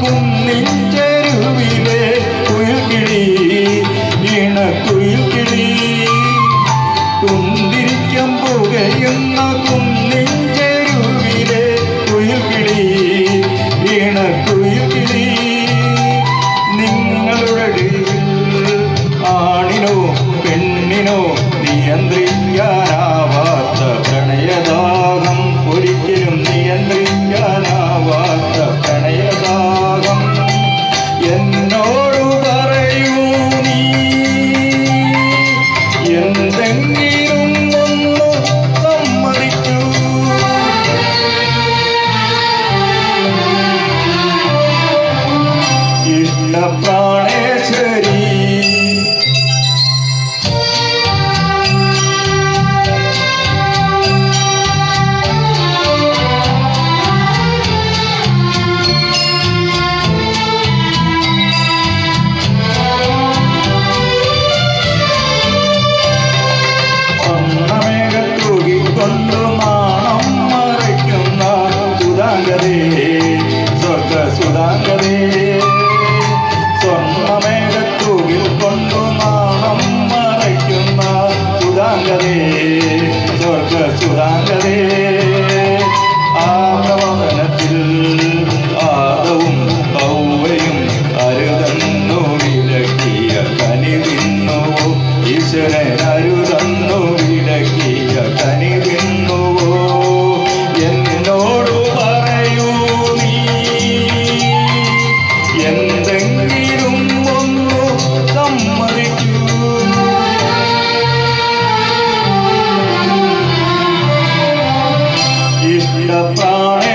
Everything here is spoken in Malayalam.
kum സ്വർഗസുധാംഗതേ ആകവനത്തിൽ ആദവും പൗവയും അരുതെന്നു വിലക്കിയ കനിവിന്നു ഈശ്വരൻ അരുത upon it.